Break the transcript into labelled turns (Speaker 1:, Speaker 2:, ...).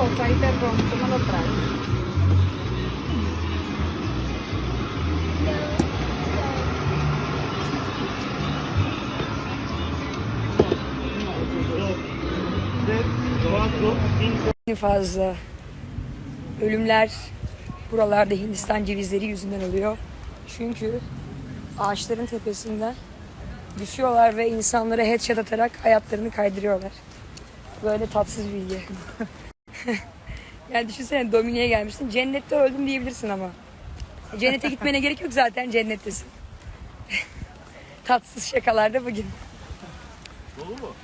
Speaker 1: cosa y te rompo, me lo traes.
Speaker 2: Fazla ölümler buralarda Hindistan cevizleri yüzünden oluyor. Çünkü ağaçların tepesinden düşüyorlar ve insanlara headshot atarak hayatlarını kaydırıyorlar. Böyle tatsız bilgi. yani düşünsene Domine'ye gelmişsin. Cennette öldüm diyebilirsin ama. Cennete gitmene gerek yok zaten cennettesin. tatsız şakalar da bugün.
Speaker 3: Dolu mu?